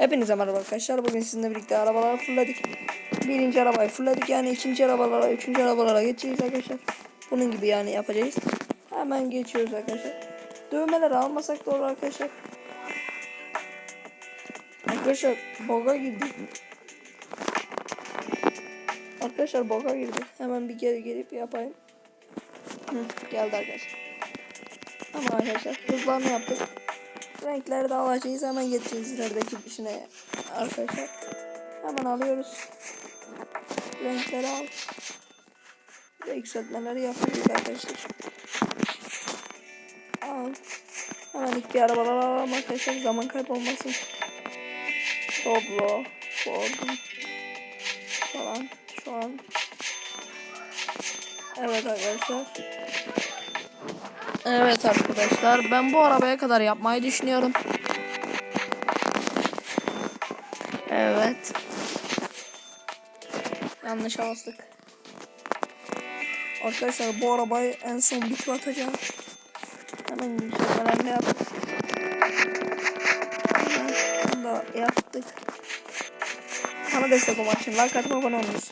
Hepinize merhaba arkadaşlar. Bugün sizinle birlikte arabaları fırladık. Birinci arabayı fırladık yani ikinci arabalara, üçüncü arabalara geçeceğiz arkadaşlar. Bunun gibi yani yapacağız. Hemen geçiyoruz arkadaşlar. Dövmeleri almasak olur arkadaşlar. Arkadaşlar boga girdi. Arkadaşlar boga girdi. Hemen bir geri gelip yapayım. Hı, geldi arkadaşlar. Tamam arkadaşlar hızlarını yaptık. Renkleri de alacağız hemen geçeceğiz ilerideki işine arkadaşlar. Hemen alıyoruz. Renkleri al. Ve yükseltmeleri yapıyoruz arkadaşlar. Al. Hemen ilk bir arabalar alalım arkadaşlar zaman kaybolmasın. Doblo, Ford'un falan şu an. Evet arkadaşlar. Evet arkadaşlar ben bu arabaya kadar yapmayı düşünüyorum. Evet. Yanlış bastık. Arkadaşlar bu arabayı en son bir tur atacağım. Hemen yükseltmelerle yaptık. Hemen Bunu da yaptık. Bana destek olmak için like atıp abone olunuz.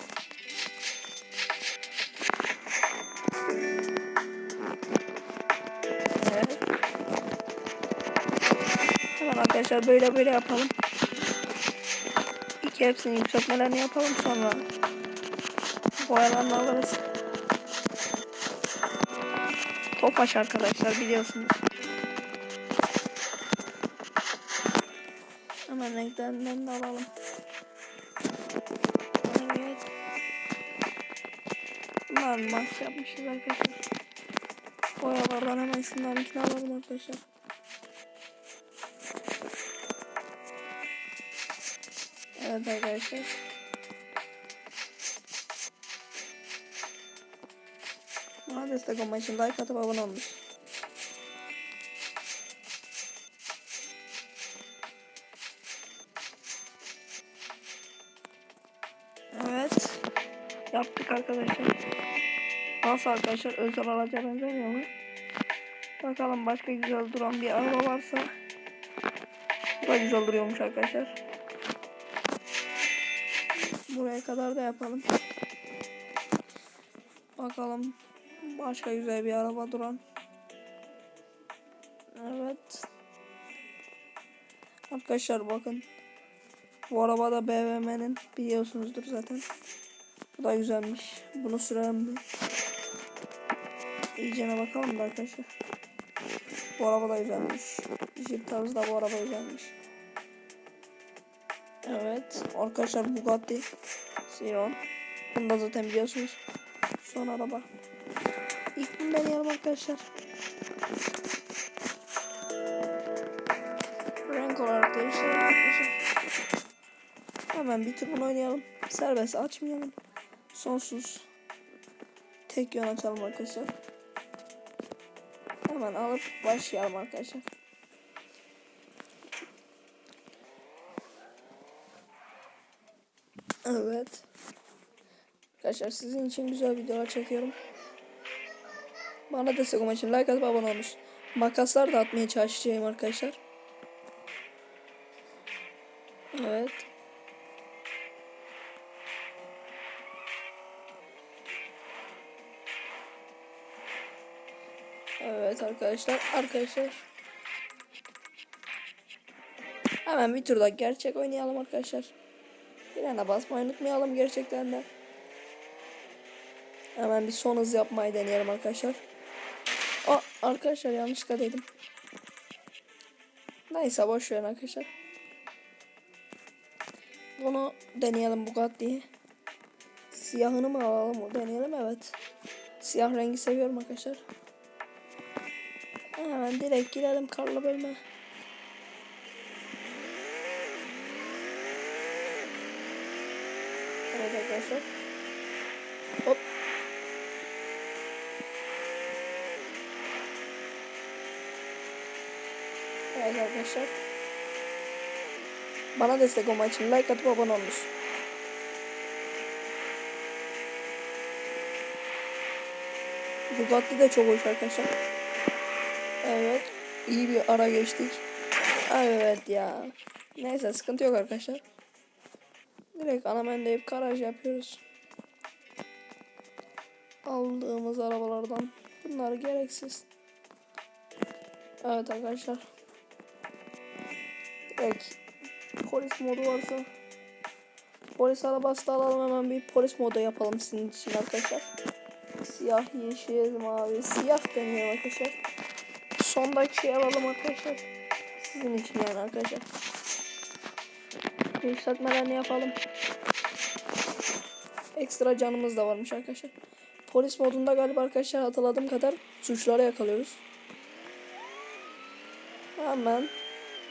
Arkadaşlar böyle böyle yapalım. İki hepsini yükseltmelerini yapalım sonra boyalarını alırız. Topaş arkadaşlar biliyorsunuz. Hemen renklerinden de alalım. Evet. Bunlar maç yapmışız arkadaşlar. Boyalardan hemen şunlarınkini alalım arkadaşlar. Evet arkadaşlar. Bana destek olmak için like atıp abone olmuş. Evet. Yaptık arkadaşlar. Nasıl arkadaşlar özel araca benzemiyor mu? Bakalım başka güzel duran bir araba varsa. Bu da güzel duruyormuş arkadaşlar. Buraya kadar da yapalım. Bakalım başka güzel bir araba duran. Evet. Arkadaşlar bakın. Bu araba da BMW'nin biliyorsunuzdur zaten. Bu da güzelmiş. Bunu sürelim mi? İyicene bakalım da arkadaşlar. Bu araba da güzelmiş. Jeep tarzı da bu araba güzelmiş. Evet. Arkadaşlar Bugatti Chiron. Bunu da zaten biliyorsunuz. Son araba. İlk bunu deneyelim arkadaşlar. Renk olarak değiştirelim. Hemen bir tur oynayalım. Serbest açmayalım. Sonsuz. Tek yön açalım arkadaşlar. Hemen alıp başlayalım arkadaşlar. Evet. Arkadaşlar sizin için güzel videolar çekiyorum. Bana destek olmak için like atıp abone olmuş. Makaslar da atmaya çalışacağım arkadaşlar. Evet. Evet arkadaşlar. Arkadaşlar. Hemen bir turda gerçek oynayalım arkadaşlar. Frene basmayı unutmayalım gerçekten de. Hemen bir son hız yapmayı deneyelim arkadaşlar. Aa, arkadaşlar yanlışlıkla dedim. Neyse boş verin arkadaşlar. Bunu deneyelim Bugatti'yi. Siyahını mı alalım deneyelim evet. Siyah rengi seviyorum arkadaşlar. Hemen direkt girelim karlı bölme. Evet arkadaşlar. Hop. Evet arkadaşlar. Bana destek olmak için like atıp abone olmuş. Bugatti de çok hoş arkadaşlar. Evet. iyi bir ara geçtik. Evet ya. Neyse sıkıntı yok arkadaşlar. Direkt ana menüde garaj yapıyoruz. Aldığımız arabalardan bunlar gereksiz. Evet arkadaşlar. Direkt polis modu varsa polis arabası da alalım hemen bir polis modu yapalım sizin için arkadaşlar. Siyah, yeşil, mavi, siyah deniyor arkadaşlar. Sondaki alalım arkadaşlar. Sizin için yani arkadaşlar. Yükseltmelerini yapalım. Ekstra canımız da varmış arkadaşlar. Polis modunda galiba arkadaşlar hatırladığım kadar suçları yakalıyoruz. Hemen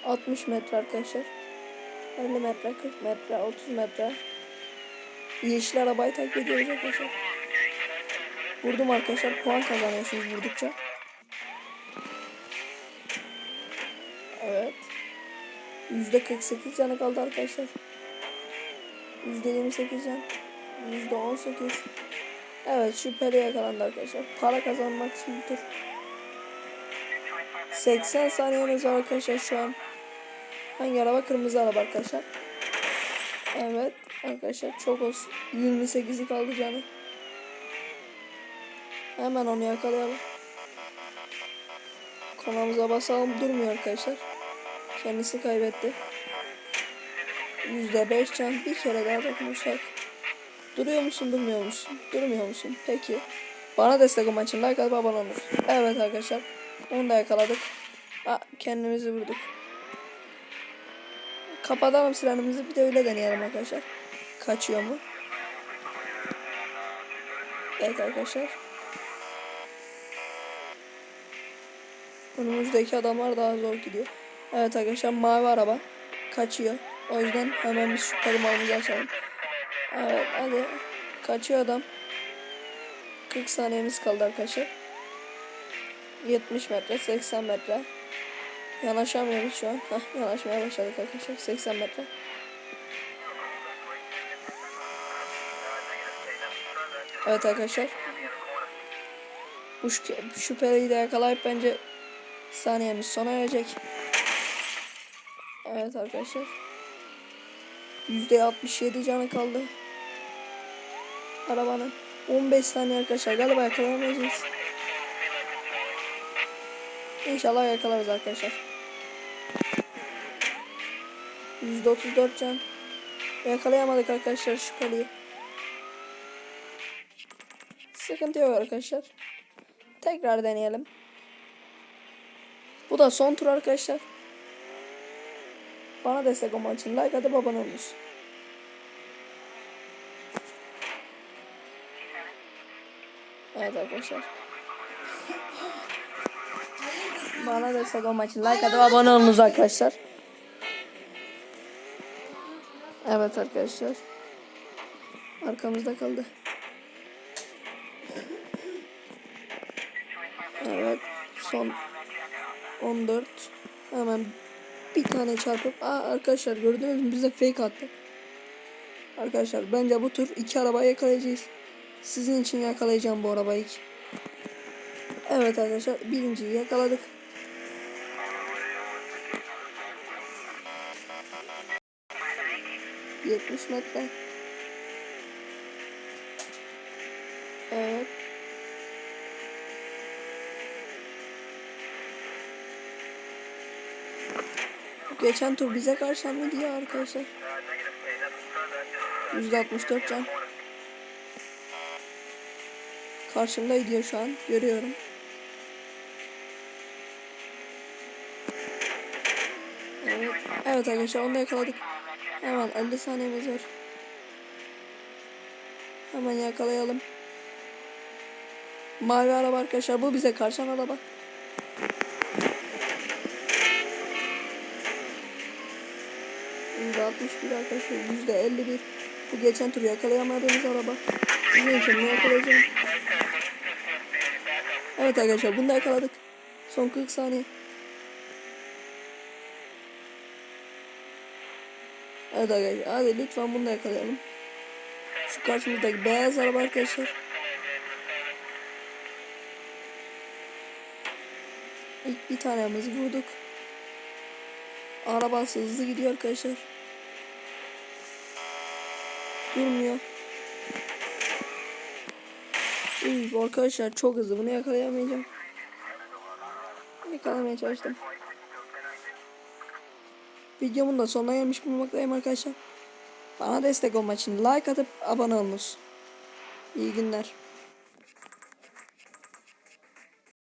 60 metre arkadaşlar. 50 metre, 40 metre, 30 metre. Yeşil arabayı takip ediyoruz arkadaşlar. Vurdum arkadaşlar. Puan kazanıyorsunuz vurdukça. Evet. Yüzde 48 canı kaldı arkadaşlar. Yüzde 28 can. Yüzde 18. Evet şüpheli yakalandı arkadaşlar. Para kazanmak için bir tur. 80 saniyeniz var arkadaşlar şu an. Hangi araba? Kırmızı araba arkadaşlar. Evet arkadaşlar çok olsun. 28'i kaldı canı. Hemen onu yakalayalım. Konumuza basalım durmuyor arkadaşlar. Kendisi kaybetti. %5 can bir kere daha dokunursak. Duruyor musun durmuyor musun? Durmuyor musun? Peki. Bana destek olmak için like atıp abone olun. Evet arkadaşlar. Onu da yakaladık. Aa, kendimizi vurduk. Kapatalım silahımızı bir de öyle deneyelim arkadaşlar. Kaçıyor mu? Evet arkadaşlar. Önümüzdeki adamlar daha zor gidiyor. Evet arkadaşlar mavi araba kaçıyor. O yüzden hemen bir şüpheli malımızı açalım. Evet hadi. Kaçıyor adam. 40 saniyemiz kaldı arkadaşlar. 70 metre, 80 metre. Yanaşamıyoruz şu an. Heh, yanaşmaya başladık arkadaşlar. 80 metre. Evet arkadaşlar. Bu şüphe- şüpheliyi de yakalayıp bence saniyemiz sona erecek. Evet arkadaşlar. %67 canı kaldı. Arabanın. 15 saniye arkadaşlar. Galiba yakalayamayacağız. İnşallah yakalarız arkadaşlar. %34 can. Yakalayamadık arkadaşlar şüpheliyi. Sıkıntı yok arkadaşlar. Tekrar deneyelim. Bu da son tur arkadaşlar. Bana destek olmak için like atıp abone olunuz. Evet arkadaşlar. Bana destek olmak için like atıp abone olunuz arkadaşlar. Evet arkadaşlar. Arkamızda kaldı. Evet. Son 14. Hemen bir tane çarpıp Aa, arkadaşlar gördünüz mü bize fake attı. Arkadaşlar bence bu tur iki arabayı yakalayacağız. Sizin için yakalayacağım bu arabayı. Evet arkadaşlar birinciyi yakaladık. Yetmiş metre. Evet. Geçen tur bize karşı mı diye arkadaşlar. %64 can. Karşımda gidiyor şu an. Görüyorum. Evet. Evet arkadaşlar onu yakaladık. Hemen 50 saniyemiz var. Hemen yakalayalım. Mavi araba arkadaşlar. Bu bize karşılan araba. %61 arkadaşlar. %51. Bu geçen tur yakalayamadığımız araba. Sizin için ne yakalayacağım? Evet arkadaşlar bunu da yakaladık. Son 40 saniye. Evet arkadaşlar hadi lütfen bunu da yakalayalım. Şu karşımızdaki beyaz araba arkadaşlar. İlk bir tanemizi vurduk. Arabası hızlı gidiyor arkadaşlar. Durmuyor. Uy, arkadaşlar çok hızlı. Bunu yakalayamayacağım. Yakalamaya çalıştım. Videomun da sonuna gelmiş bulunmaktayım arkadaşlar. Bana destek olmak için like atıp abone olunuz. İyi günler.